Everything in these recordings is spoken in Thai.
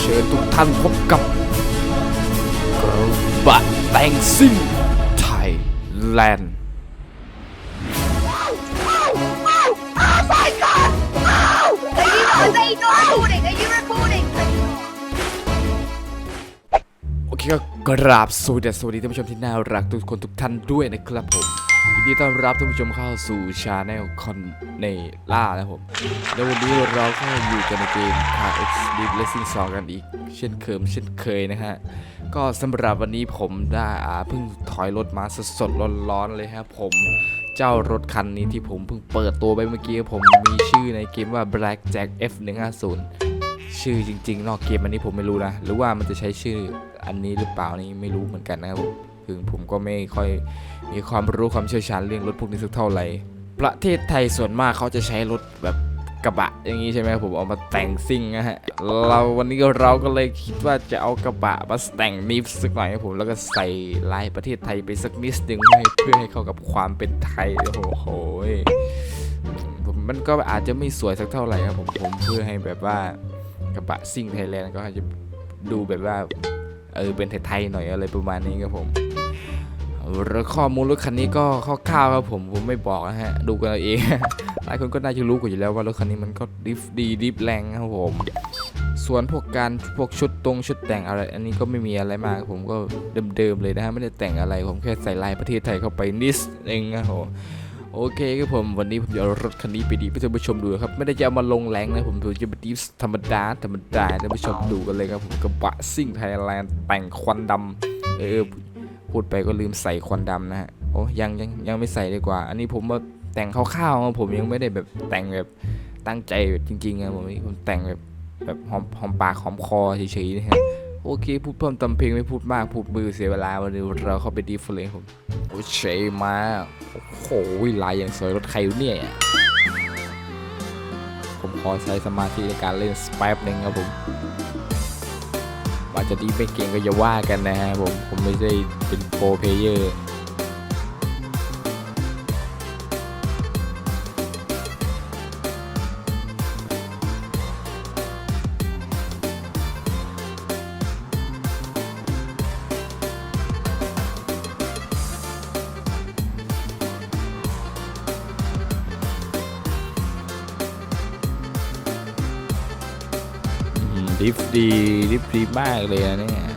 เชิญทุกท่านพบกับกระบะแตงซิ่งไทยแลนด์โอเคก็กราบสวัสดีสวัสดีท่านผู้ชมที่น่ารักทุกคนทุกท่านด้วยนะครับผม ยินดีต้อนรับท่านผู้ชมเข้าสู่ชาแนลคอนเนล่านะครับผมในวันนี้เราก็อยู่กันในเกม Car X Deep Racing 2 กันอีก เช่นเคยเช่นเคยนะฮะ ก็สำหรับวันนี้ผมได้อาเพิ่งถอยรถมาสดๆร้อนๆเลยครับผมเจ้ารถคันนี้ที่ผมเพิ่งเปิดตัวไปเมื่อกี้ผมมีชื่อในเกมว่า Black Jack F150 ชื่อจริง ๆ นอกเกมอันนี้ผมไม่รู้นะ หรือว่ามันจะใช้ชื่ออันนี้หรือเปล่านี่ไม่รู้เหมือนกันนะครับผม คือผมก็ไม่ค่อยมีความรู้ความเชี่ยวชาญเรื่องรถพวกนี้สักเท่าไหร่ ประเทศไทยส่วนมากเขาจะใช้รถแบบกระบะอย่างนี้ใช่ไหมผมเอามาแต่งซิ่งนะฮะเราวันนี้เราก็เลยคิดว่าจะเอากระบะมาแต่งนิฟสักหน่อยครับผมแล้วก็ใส่ลายประเทศไทยไปสักนิดนึงให้เพื่อให้เข้ากับความเป็นไทยโอ้โหผมมันก็อาจจะไม่สวยสักเท่าไหร่ครับผมผมเพื่อให้แบบว่ากระบะซิ่งไทยแลนด์ก็อาจจะดูแบบว่าเออเป็นไทยๆหน่อยอะไรประมาณนี้ครับผม แล้วข้อมูลรถคันนี้ก็คร่าวๆครับผมผมไม่บอกนะฮะ ดูกันเอาเอง หลายคนก็น่าจะรู้กันอยู่แล้วว่ารถคันนี้มันก็ดิฟดีดิฟแรงครับผม ส่วนพวกการพวกชุดตรงชุดแต่งอะไร อันนี้ก็ไม่มีอะไรมากผมก็เดิมๆเลยนะฮะไม่ได้แต่งอะไรผมแค่ใส่ลายประเทศไทยเข้าไปนิดเองนะครับผมโอเคครับผมวันนี้ผมจะเอารถคันนี้ไปดีให้ท่านผู้ชมดูครับไม่ได้จะเอามาลงแรงนะผมผมจะไปดีธรรมดาธรรมดาท่านผู้ชมดูกันเลยครับผมกระบะซิ่งไทยแลนด์แต่งควันดำเออ พูดไปก็ลืมใส่ควันดำนะฮะโอ้ยังยังยังไม่ใส่ดีกว่า อันนี้ผมว่าแต่งคร่าวๆครับผมยังไม่ได้แบบแต่งแบบตั้งใจแบบจริงๆนะผมผมแต่งแบบแบบหอมหอมปากหอมคอเฉยๆนะฮะโอเค พูดเพิ่มติมเพลงไม่พูดมาก พูดมือเสียเวลาวันนี้เราเข้าไปดีฟเลยผมโอ้เชมาโอ้โหลายอย่างสวยรถใครเนี่ยผมขอใช้สมาธิในการเล่นสแป๊บหนึ่งครับผม อาจะดีไม่เก่งก็อย่าว่ากันนะฮะผมผมไม่ได้เป็นโปรเพลเยอร์ ดิฟดีดิฟดีมากเลยนะเนี่ย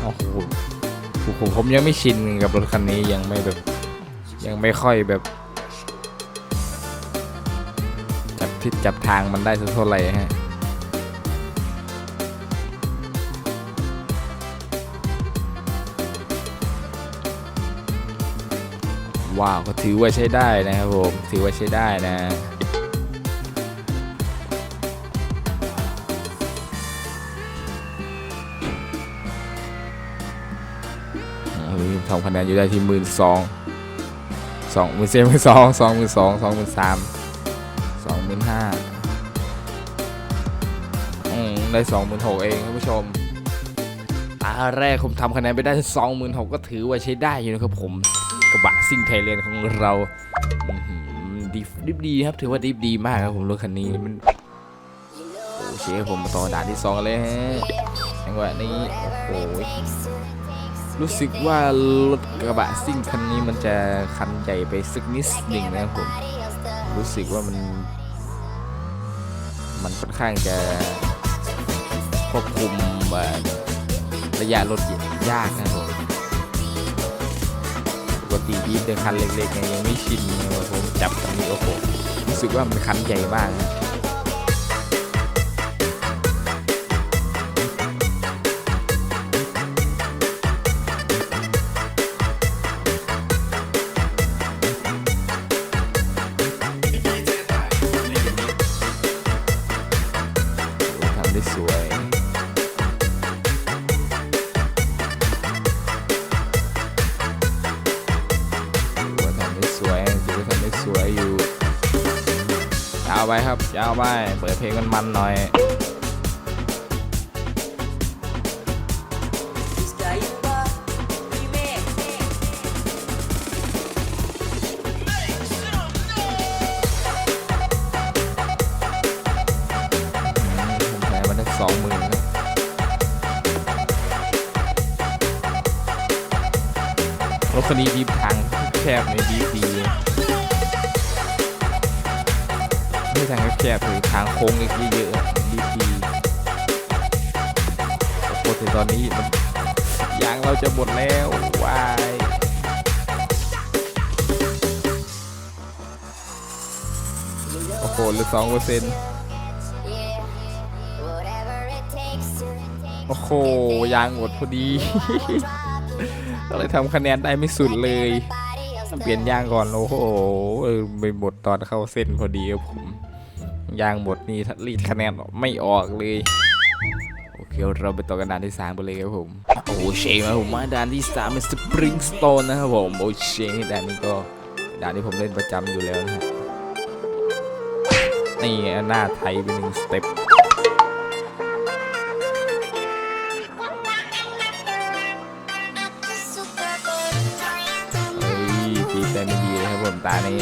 โอ้โหผมผมยังไม่ชินกับรถคันนี้ยังไม่แบบยังไม่ค่อยแบบ จับทิศจับทางมันได้สักเท่าไหร่ฮะว้าวก็ถือว่าใช้ได้นะครับผม ถือว่าใช้ได้นะ ทำคะแนนอยู่ได้ที่หมื่นสองสองหมื่นเซนหมื่นสองสองหมื่นสองสองหมื่นสามสองหมื่นห้าอืมได้สองหมื่นหกเองท่านผู้ชมตาแรกผมทำคะแนนไปได้สองหมื่นหกก็ถือว่าใช้ได้อยู่นะครับผมกระบะซิ่งไทยแลนของเราดีดีดีครับถือว่าดีดีมากครับผมรถคันนี้มันโอเคผมมาต่อด่านที่สองเลยฮะจังหวะนี้โอ้โห รู้สึกว่ารถกระบะซิ่งคันนี้มันจะคันใหญ่ไปสักนิดหนึ่งนะครับผม รู้สึกว่ามัน มันค่อนข้างจะควบคุมระยะรถยากนะครับผมปกติที่เดินคันเล็กๆเนี่ยยังไม่ชินเลยว่าผมจับคันนี้โอ้โหรู้สึกว่ามันคันใหญ่มากนะ วไปครับ ยาวไป เปิดเพลงมันมันหน่อยสองหมื่นรถคันนี้ดีพังแคบในดีดี ไม่ใช่ทางแคบๆหรือทางโค้งเยอะๆดีดีโอ้โหถึงตอนนี้มันยางเราจะหมดแล้ววายโอ้โหเหลือสองเปอร์เซ็นต์โอ้โหยางหมดพอดี ก็เลยทำคะแนนได้ไม่สุดเลย เปลี่ยนยางก่อนโอ้โหเออไปหมดตอนเข้าเส้นพอดีครับผมยางหมดนี่รีดคะแนนไม่ออกเลยโอเคเราไปต่อกันด่านที่สามไปเลยครับผมโอ้เชมาผมมาด่านที่สามเป็นสปริงสโตนนะครับผมโอเชด่านนี้ก็ด่านที่ผมเล่นประจำอยู่แล้วนะฮะนี่หน้าไทยเป็นหนึ่งสเต็ป ตานี้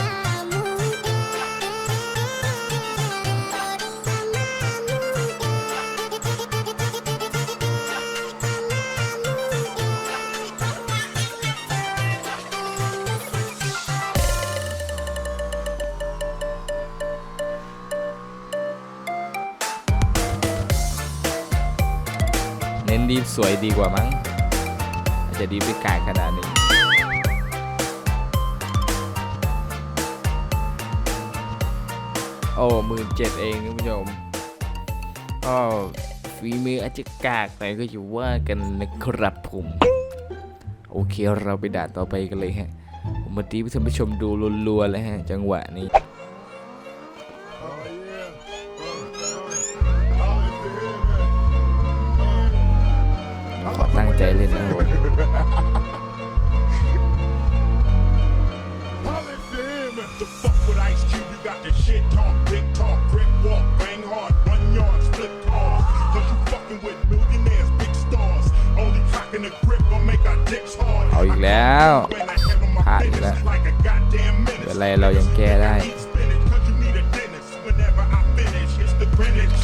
เน้นดีฟสวยดีกว่ามั้งอาจจะดีฟด้วยกายขนาดนี้ โอ้หมื่นเจ็ดเองคุณผู้ชมก็ฝีมืออาจจะกากแต่ก็อยู่ว่ากันนะครับผม โอเคเราไปด่านต่อไปกันเลยฮะ ผมมาตีท่านผู้ชมดูรัวๆเลยฮะ จังหวะนี้ขอตั้งใจเล่นนะ ผ่านอีกแล้ว business like a goddamn ไม่เป็น menace. ไรเรายังแก้ได้ Eat spinach 'cause you need a dentist. Whenever I finish, it's the Greenwich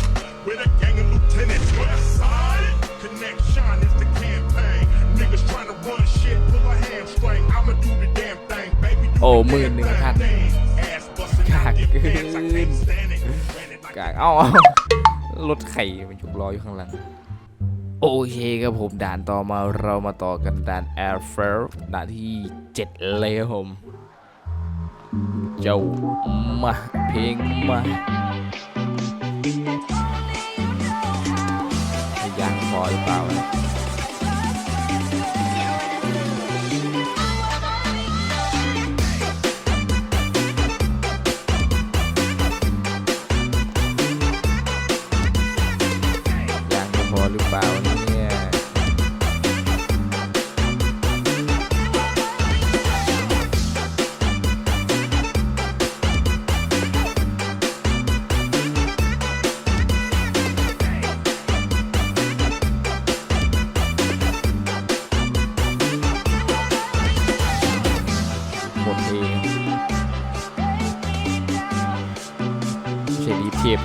with a gang of lieutenants. West side connection is the campaign. Niggas trying to run shit, pull a hamstring. I'ma do the damn thing, baby. Do โอ้ the หมื่น damn หนึ่งพัน thing. Ass busting กาก out your เกิน pants, I can't stand it. Ran it like กากเอ้า รถไข่มันจุกรออยู่ข้างหลัง โอเคครับผมด่านต่อมาเรามาต่อกันด่าน Air f a r ด่านที่ 7 เลยครับผม เจ้ามาเพลงมาให้ยางพอหรือเปล่านะ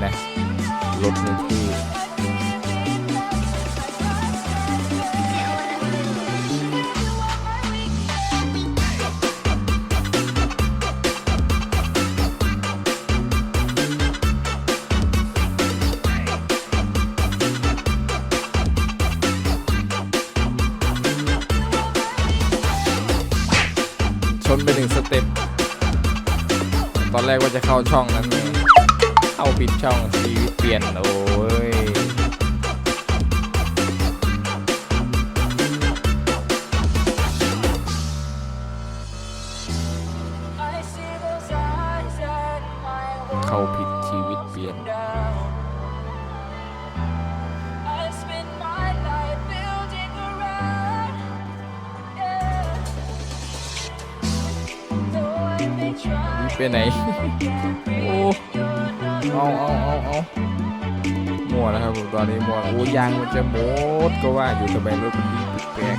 นะรถในที่ชนไปหนึ่งสเต็ป ตอนแรกว่าจะเข้าช่องนั้นไงาผิดช่องชีวิตเปลี่ยนโอ้ยเข้าผิดชีวิตเปลี่ยนไปไหนโอ้ เอาเอาเอาเอามัวแล้วครับผมตอนนี้มัวแล้วโอ้ยางมันจะหมดก็ว่าอยู่ทำไมรถมันดีแปลก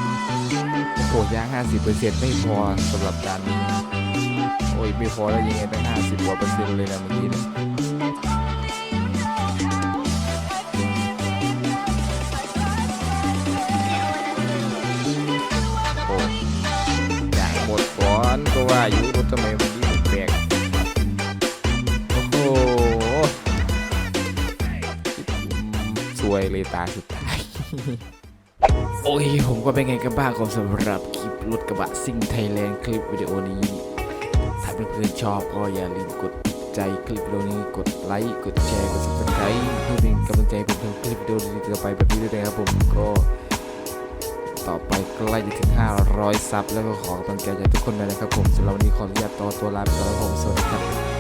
โอ้โหยาง 50%ไม่พอสำหรับการนี้โอ้ยไม่พอแล้วยังไงตั้ง 50กว่าเปอร์เซ็นต์เลยนะเมื่อกี้เนี่ยโอ้ยางหมด ตาสุดท้าย โอ้ย ผมก็เป็นไงกันบ้างครับสำหรับคลิปรถกระบะซิ่งไทยแลนด์คลิปวิดีโอนี้ ถ้าเพื่อนๆชอบก็อย่าลืมกดใจคลิปวิดีโอนี้กดไลค์กดแชร์กด subscribe เพื่อเป็นกำลังใจให้ผมทำคลิปวิดีโอนี้ต่อไปแบบนี้ด้วยนะครับผมก็ต่อไปใกล้จะถึง 500 ซับ แล้วก็ขอกำลังใจจากทุกคนเลยนะครับผมสำหรับวันนี้ขออนุญาตต่อตัวลาไปก่อนแล้วผมสวัสดีครับ